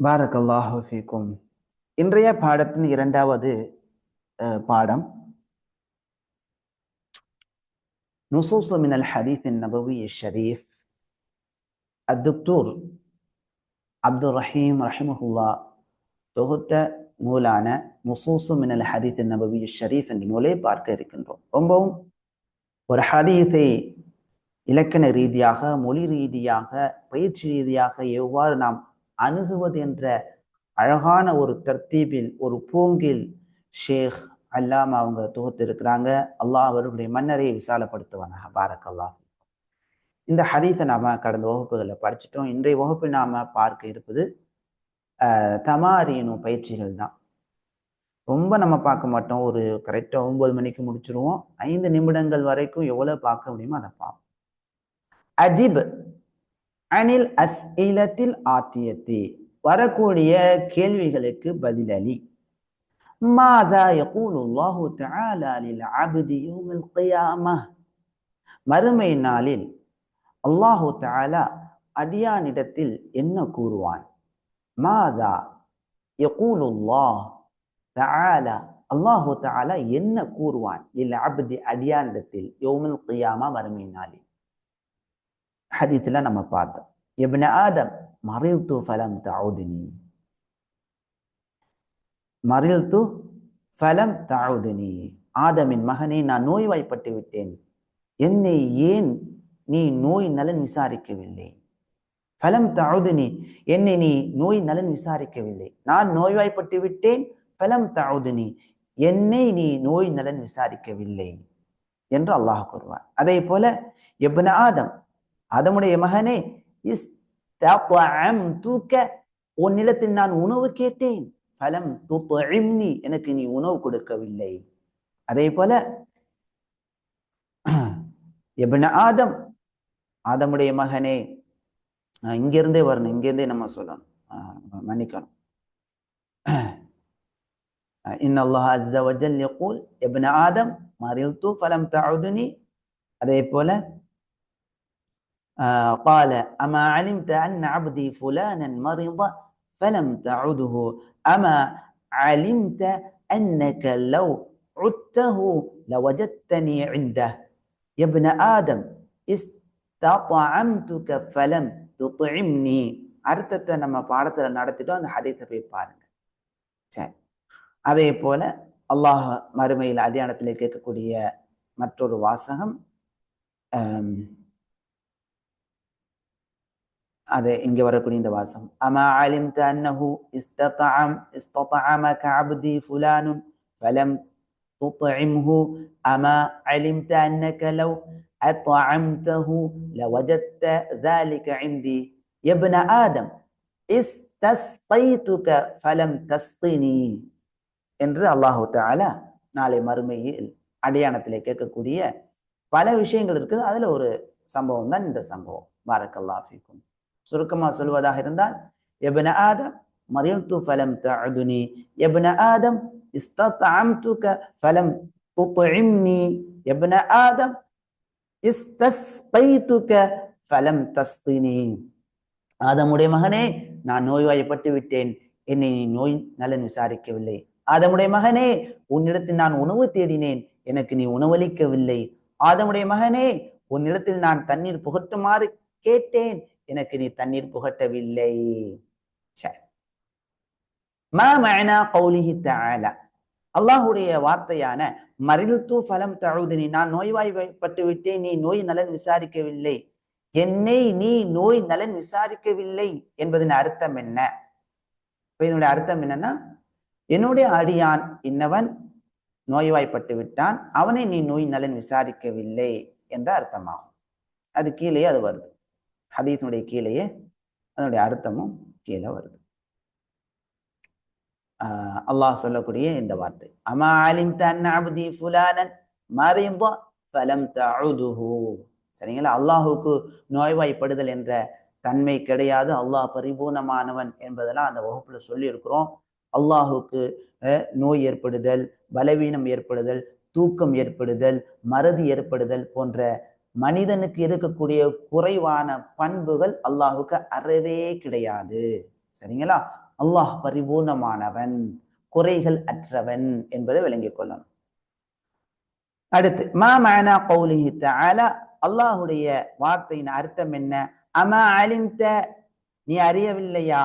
பாரக்கல்லாஹு ஃபீக்கும். இன்றைய பாடத்தின் இரண்டாவது அஹ், பாடம். நுசூசு மினல் ஹதீஸின் நபவி ஷரீஃப். அத்துக்தூர் அப்துல் ரஹீம் ரஹிமஹுல்லா தொகுத்த நூலான நுசூசு மினல் ஹதீஸின் நபவி ஷரீஃப் என்ற நூலை பார்க்க இருக்கின்றோம். ரொம்பவும் ஒரு ஹதீஸை இலக்கண ரீதியாக மொழி ரீதியாக பயிற்சி ரீதியாக எவ்வாறு நாம் அணுகுவது என்ற அழகான ஒரு தர்த்தீபில் ஒரு பூங்கில் ஷேக் அல்லாம அவங்க தொகுத்து இருக்கிறாங்க அல்லாஹ் அவர்களுடைய மன்னரை விசாலப்படுத்துவானாக. பாரக் அல்லாஹ் இந்த ஹதீஸை நாம கடந்த வகுப்புகளில் படிச்சிட்டோம். இன்றைய வகுப்பில் நாம பார்க்க இருப்பது அஹ், தமாரீனு பயிற்சிகள் தான். ரொம்ப நம்ம பார்க்க மாட்டோம். ஒரு கரெக்டாக ஒன்பது மணிக்கு முடிச்சிருவோம். ஐந்து நிமிடங்கள் வரைக்கும் எவ்வளோ பார்க்க முடியுமோ அதை பார்ப்போம். அஜிப் அனில் அஸ்இலத்தில் ஆத்தியத்தி வரக்கூடிய கேள்விகளுக்கு பதிலளி. மாதா யகூலுல்லாஹு தஆலா லில் அப்தி யௌமில் கியாமஹ் மறுமை நாளில் அல்லாஹு தஆலா அடியானிடத்தில் என்ன கூறுவான்? மாதா யகூலுல்லாஹ் தஆலா. அல்லாஹு தஆலா என்ன கூறுவான்? லில் அப்தி அடியானிடத்தில் யௌமில் கியாமா மறுமை நாளில். ஹதீஸ்ல நம்ம பார்த்தோம். இப்ன ஆதம் மறில்து ஃபலம் தாவுதினி மறில் து ஃபலம் தாவுதினி ஆதமின் மகனே நான் நோய்வாய்ப்பட்டு விட்டேன். என்னை ஏன் நீ நோய் நலன் விசாரிக்கவில்லை? ஃபலம் தாவுதினி என்னை நீ நோய் நலன் விசாரிக்கவில்லை. நான் நோய்வாய்ப்பட்டு விட்டேன். ஃபலம் தாவுதினி என்னை நீ நோய் நலன் விசாரிக்கவில்லை. என்று அல்லாஹ் கூறுவார் அதே போல எப்ன ஆதம் அதனுடைய மகனே இஸ் உன்னிடத்தில் நான் உணவு கேட்டேன். பலம் துப்இம்னி எனக்கு நீ உணவு கொடுக்கவில்லை. அதே போல எப்ன ஆதம் ஆதமுடைய மகனே இங்கிருந்தே வரணும். இங்கிருந்தே நம்ம சொல்லணும். மன்னிக்கணும். இன் அல்லாஹ் அஸ்ஸ வஜல் யகூல் எப்ன ஆதம் மறில்து ஃபலம் தஅதுனி. அதே போல قال أما علمت أن عبدي فلانا مرض فلم تعده أما علمت أنك لو عدته لوجدتني عنده يا ابن آدم استطعمتك فلم تطعمني அர்த்தத்தை நம்ம பாடத்துல நடத்திட்டோம் அந்த ஹதீஸை போய் பாருங்க சரி அதே போல அல்லாஹ் மறுமையில் அடியானத்திலே கேட்கக்கூடிய மற்றொரு வாசகம் ஆம், அது இங்க வரக்கூடிய இந்த வாசகம் அமா அலிம்த அன்னஹு இஸ்ததஅம் இஸ்ததஅமக அப்தி ஃபுலானுன் ஃபலம் تطعمه أما علمت أنك لو أطعمته لوجدت ذلك عندي يا ابن آدم استسقيتك فلم تسقني என்று அல்லாஹு தாலா நாளை மறுமையில் அடையாளத்திலே கேட்கக்கூடிய பல விஷயங்கள் இருக்குது அதுல ஒரு சம்பவம் தான் இந்த சம்பவம் பாரக்கல்லா சுருக்கமாக சுருக்கமா சொல்வதாக இருந்தால் எபன ஆதம் மறியல்து ஃபலம் தஅதுனி எபன ஆதம் இஸ்தத்அம்துக ஃபலம் துத்இம்னி எபன ஆதம் இஸ்தஸ்கைதுக ஃபலம் தஸ்கினி ஆதமுடைய மகனே நான் நோய்வாய்ப்பட்டு விட்டேன். என்னை நீ நோய் நலன் விசாரிக்கவில்லை. ஆதமுடைய மகனே உன்னிடத்தில் நான் உணவு தேடினேன். எனக்கு நீ உணவளிக்கவில்லை. ஆதமுடைய மகனே உன்னிடத்தில் நான் தண்ணீர் புகட்டுமாறு கேட்டேன். எனக்கு நீ தண்ணீர் புகட்டவில்லை. அல்லாஹுடைய மா மஅனா வார்த்தையான மரிலுத்து பலம் தவுதினி நான் நோய்வாய்ப்பட்டு விட்டேன் நீ நோய் நலன் விசாரிக்கவில்லை. என்னை நீ நோய் நலன் விசாரிக்கவில்லை என்பதன் அர்த்தம் என்ன? இதனுடைய அர்த்தம் என்னன்னா என்னுடைய அடியான் இன்னவன் நோய்வாய்ப்பட்டு விட்டான் அவனை நீ நோய் நலன் விசாரிக்கவில்லை என்ற அர்த்தமாகும். அது கீழே அது வருது. ஹதீஸினுடைய கீழேயே அதனுடைய அர்த்தமும் கீழே வருது. ஆஹ் அல்லாஹ் சொல்லக்கூடிய இந்த வார்த்தை. அமா அலிம் தன்னி ஃபுலானன்? மரித ஃபலம் தஉதுஹு சரிங்களா? அல்லாஹுக்கு நோய்வாய்ப்படுதல் என்ற தன்மை கிடையாது. அல்லாஹ் பரிபூர்ணமானவன் என்பதெல்லாம் அந்த வகுப்புல சொல்லியிருக்கிறோம். அல்லாஹுக்கு அஹ், நோய் ஏற்படுதல் பலவீனம் ஏற்படுதல் தூக்கம் ஏற்படுதல் மறதி ஏற்படுதல் போன்ற மனிதனுக்கு இருக்கக்கூடிய குறைவான பண்புகள் அல்லாஹுக்கு அறவே கிடையாது. சரிங்களா? அல்லாஹ் பரிபூர்ணமானவன் குறைகள் அற்றவன் என்பதை விளங்கிக் கொள்ளணும். அடுத்து மா மனா கௌலிஹி தஆலா? அல்லாஹுடைய வார்த்தையின் அர்த்தம் என்ன? அமா அலிம்த? நீ அறியவில்லையா?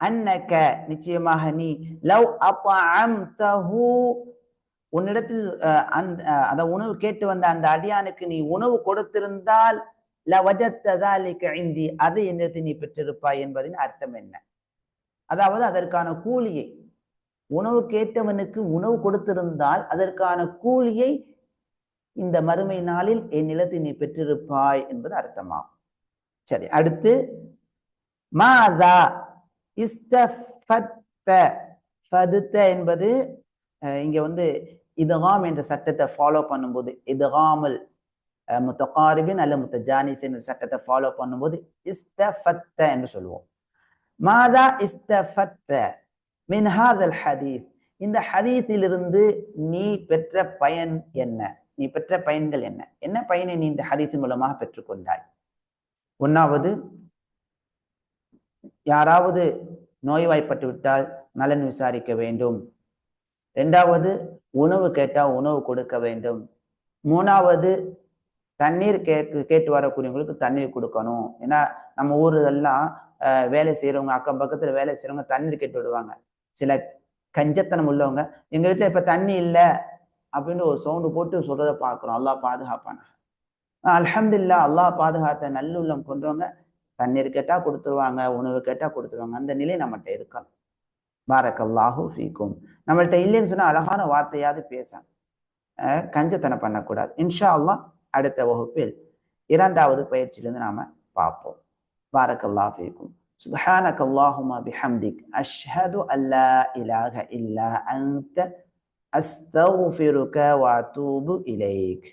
அன்னக்க? நிச்சயமாக நீ லவ் அத்அம்தஹு உன்னிடத்தில் அந்த அந்த உணவு கேட்டு வந்த அந்த அடியானுக்கு நீ உணவு கொடுத்திருந்தால் இந்தி அது என்னிடத்தில் நீ பெற்றிருப்பாய் என்பதின் அர்த்தம் என்ன? அதாவது அதற்கான கூலியை உணவு கேட்டவனுக்கு உணவு கொடுத்திருந்தால் அதற்கான கூலியை இந்த மறுமை நாளில் என் நிலத்தை நீ பெற்றிருப்பாய் என்பது அர்த்தமாகும். சரி அடுத்து மாதா என்பது இங்க வந்து இதுகாம் என்ற சட்டத்தை ஃபாலோ பண்ணும்போது இதுகாமல் முத்தகாரிபின் அல்ல முத்தஜானிஸ் என்ற சட்டத்தை ஃபாலோ பண்ணும்போது இஸ்தஃபத்த என்று சொல்லுவோம். மாதா இஸ்தஃபத்த மின்ஹாதல் ஹதீஸ். இந்த ஹதீஸிலிருந்து நீ பெற்ற பயன் என்ன? நீ பெற்ற பயன்கள் என்ன? என்ன பயனை நீ இந்த ஹதீஸின் மூலமாக பெற்றுக்கொண்டாய்? ஒன்னாவது யாராவது நோய்வாய்ப்பட்டு விட்டால் நலன் விசாரிக்க வேண்டும். ரெண்டாவது உணவு கேட்டால் உணவு கொடுக்க வேண்டும். மூணாவது தண்ணீர் கேட்டு கேட்டு வரக்கூடியவங்களுக்கு தண்ணீர் கொடுக்கணும். ஏன்னா நம்ம ஊருகள்லாம் வேலை செய்கிறவங்க அக்கம் பக்கத்தில் வேலை செய்கிறவங்க தண்ணீர் கேட்டு விடுவாங்க. சில கஞ்சத்தனம் உள்ளவங்க எங்கள் வீட்டில் இப்போ தண்ணி இல்லை அப்படின்னு ஒரு சவுண்டு போட்டு சொல்றதை பார்க்குறோம். அல்லாஹ் பாதுகாப்பான? அலமதுல்லா அல்லாஹ் பாதுகாத்த நல்லுள்ளம் கொண்டவங்க தண்ணீர் கேட்டால் கொடுத்துருவாங்க உணவு கேட்டால் கொடுத்துருவாங்க. அந்த நிலை நம்மகிட்ட இருக்கணும். பாரக்கல்லாஹு ஃபீக்கும் நம்மள்ட்ட இல்லைன்னு சொன்னா அழகான வார்த்தையாவது பேச கஞ்சத்தனம் பண்ணக்கூடாது இன்ஷா அல்லாஹ் அடுத்த வகுப்பில் இரண்டாவது பயிற்சியிலிருந்து நாம பார்ப்போம் பாரக்கல்லா ஃபீக்கும் سبحانك اللهم بحمدك أشهد أن لا إله إلا أنت أستغفرك وأتوب إليك